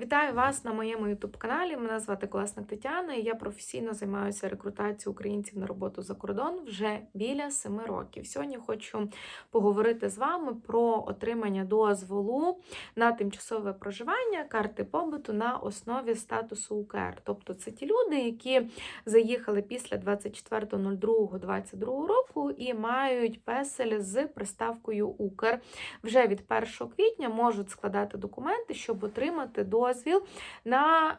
Вітаю вас на моєму ютуб-каналі. Мене звати Колесник Тетяна, і я професійно займаюся рекрутацією українців на роботу за кордон вже біля семи років. Сьогодні хочу поговорити з вами про отримання дозволу на тимчасове проживання карти побуту на основі статусу УКР. Тобто це ті люди, які заїхали після 24.02.22 року і мають песель з приставкою Укр. Вже від 1 квітня можуть складати документи, щоб отримати дозвіл на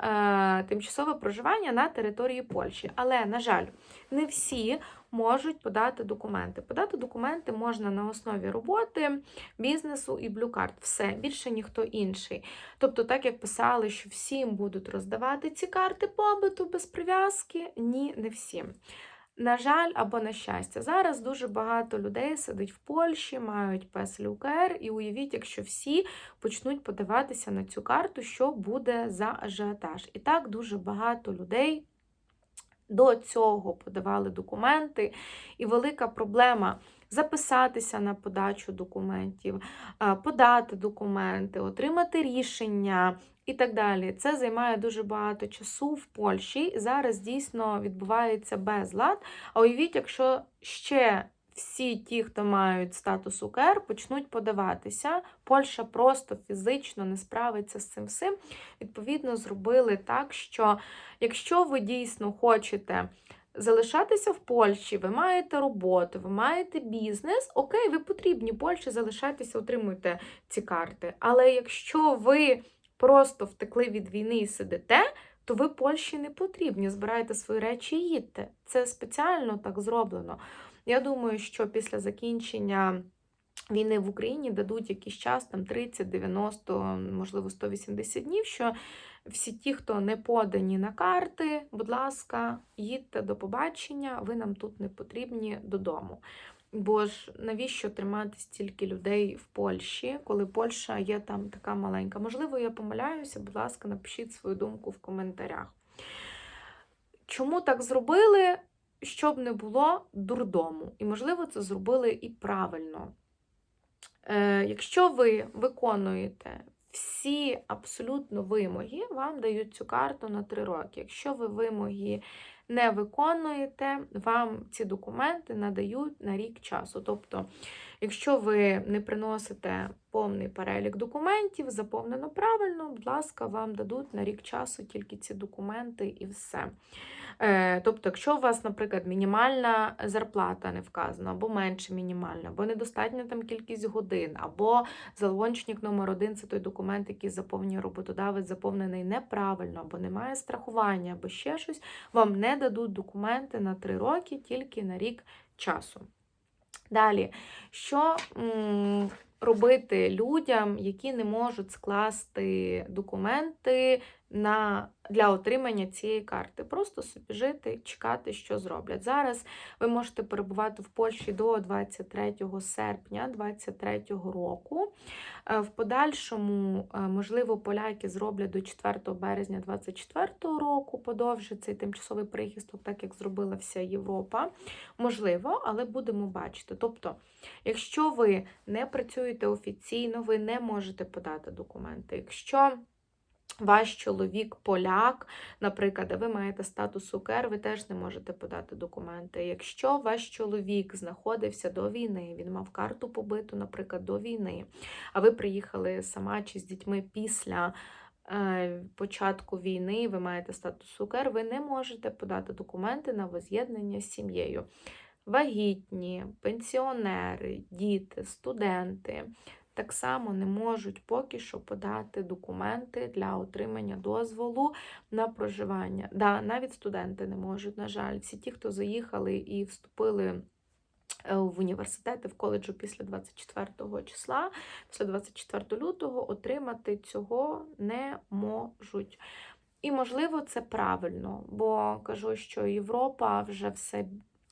е, тимчасове проживання на території Польщі. Але, на жаль, не всі можуть подати документи. Подати документи можна на основі роботи, бізнесу і блюкарт. Все, більше ніхто інший. Тобто, так як писали, що всім будуть роздавати ці карти побиту без прив'язки, ні, не всім. На жаль, або на щастя, зараз дуже багато людей сидить в Польщі, мають песель УКР, і уявіть, якщо всі почнуть подаватися на цю карту, що буде за ажіотаж. І так дуже багато людей до цього подавали документи, і велика проблема. Записатися на подачу документів, подати документи, отримати рішення і так далі. Це займає дуже багато часу в Польщі. Зараз дійсно відбувається безлад. А уявіть, якщо ще всі ті, хто мають статус УКР, почнуть подаватися. Польща просто фізично не справиться з цим всім. Відповідно, зробили так, що якщо ви дійсно хочете. Залишатися в Польщі, ви маєте роботу, ви маєте бізнес. Окей, ви потрібні Польщі, залишайтеся, отримуйте ці карти. Але якщо ви просто втекли від війни і сидите, то ви Польщі не потрібні. Збирайте свої речі і їдьте. Це спеціально так зроблено. Я думаю, що після закінчення. Війни в Україні дадуть якийсь час, там 30, 90, можливо, 180 днів. Що всі ті, хто не подані на карти, будь ласка, їдьте до побачення, ви нам тут не потрібні додому. Бо ж навіщо тримати стільки людей в Польщі, коли Польща є там така маленька? Можливо, я помиляюся, будь ласка, напишіть свою думку в коментарях. Чому так зробили? Щоб не було дурдому. І, можливо, це зробили і правильно. Е, Якщо ви виконуєте всі абсолютно вимоги, вам дають цю карту на 3 роки. Якщо ви вимоги не виконуєте, вам ці документи надають на рік часу. Тобто, якщо ви не приносите повний перелік документів, заповнено правильно, будь ласка, вам дадуть на рік часу тільки ці документи і все. Е, тобто, якщо у вас, наприклад, мінімальна зарплата не вказана, або менше мінімальна, або недостатня там кількість годин, або залончник номер один це той документ, який заповнює роботодавець, заповнений неправильно, або немає страхування, або ще щось, вам не дадуть документи на 3 роки, тільки на рік часу. Далі, що робити людям, які не можуть скласти документи на, для отримання цієї карти. Просто собі жити, чекати, що зроблять. Зараз ви можете перебувати в Польщі до 23 серпня 2023 року. Е, в подальшому, е, можливо, поляки зроблять до 4 березня 2024 року, подовжить цей тимчасовий прихисток, так як зробила вся Європа. Можливо, але будемо бачити. Тобто, якщо ви не працюєте офіційно, ви не можете подати документи. Якщо ваш чоловік поляк, наприклад, а ви маєте статус УКР, ви теж не можете подати документи. Якщо ваш чоловік знаходився до війни, він мав карту побиту, наприклад, до війни, а ви приїхали сама чи з дітьми після. Е, початку війни ви маєте статус УКР, ви не можете подати документи на воз'єднання з сім'єю. Вагітні, пенсіонери, діти, студенти, так само не можуть поки що подати документи для отримання дозволу на проживання. Да, Навіть студенти не можуть, на жаль, всі ті, хто заїхали і вступили. Е, в університети в коледжу після 24 числа, після 24 лютого отримати цього не можуть. І, можливо, це правильно, бо кажу, що Європа вже все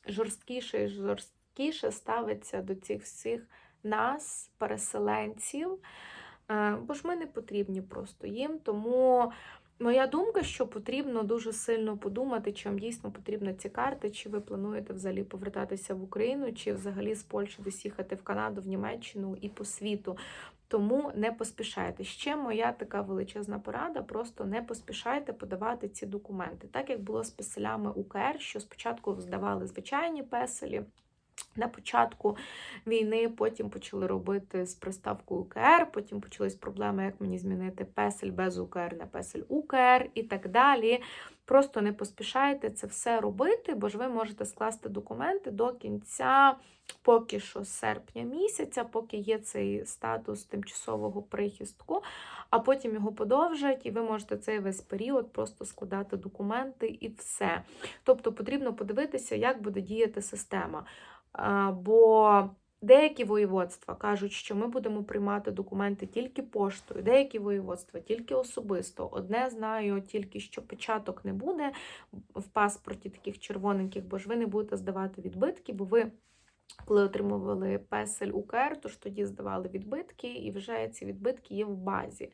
жорсткіше і жорсткіше ставиться до цих всіх нас, переселенців. Е, Бо ж ми не потрібні просто їм. Тому моя думка, що потрібно дуже сильно подумати, чи вам дійсно потрібні ці карти, чи ви плануєте взагалі повертатися в Україну, чи взагалі з Польщі десь їхати в Канаду, в Німеччину і по світу. Тому не поспішайте. Ще моя така величезна порада: просто не поспішайте подавати ці документи. Так як було з песелями УКР, що спочатку здавали звичайні песелі. На початку війни потім почали робити з приставкою УКР, потім почались проблеми, як мені змінити песель без УКР на песель УКР і так далі. Просто не поспішайте це все робити, бо ж ви можете скласти документи до кінця, поки що серпня місяця, поки є цей статус тимчасового прихистку, а потім його подовжать, і ви можете цей весь період просто складати документи і все. Тобто потрібно подивитися, як буде діяти система. Бо деякі воєводства кажуть, що ми будемо приймати документи тільки поштою, деякі воєводства тільки особисто. Одне знаю тільки, що печаток не буде в паспорті таких червоненьких, бо ж ви не будете здавати відбитки, бо ви. Коли отримували песель УКР, то ж тоді здавали відбитки, і вже ці відбитки є в базі.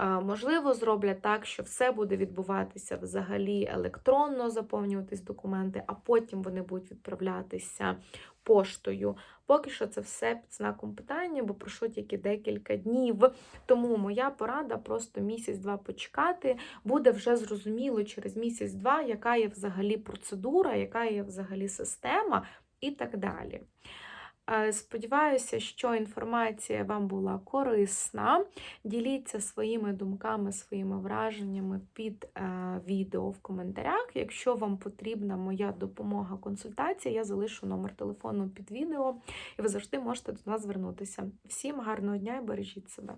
Можливо, зроблять так, що все буде відбуватися взагалі електронно, заповнюватись документи, а потім вони будуть відправлятися поштою. Поки що це все під знаком питання, бо прошу тільки декілька днів. Тому моя порада просто місяць-два почекати. Буде вже зрозуміло через місяць-два, яка є взагалі процедура, яка є взагалі система і так далі. Е, Сподіваюся, що інформація вам була корисна. Діліться своїми думками, своїми враженнями під е, відео в коментарях. Якщо вам потрібна моя допомога, консультація, я залишу номер телефону під відео, і ви завжди можете до нас звернутися. Всім гарного дня і бережіть себе!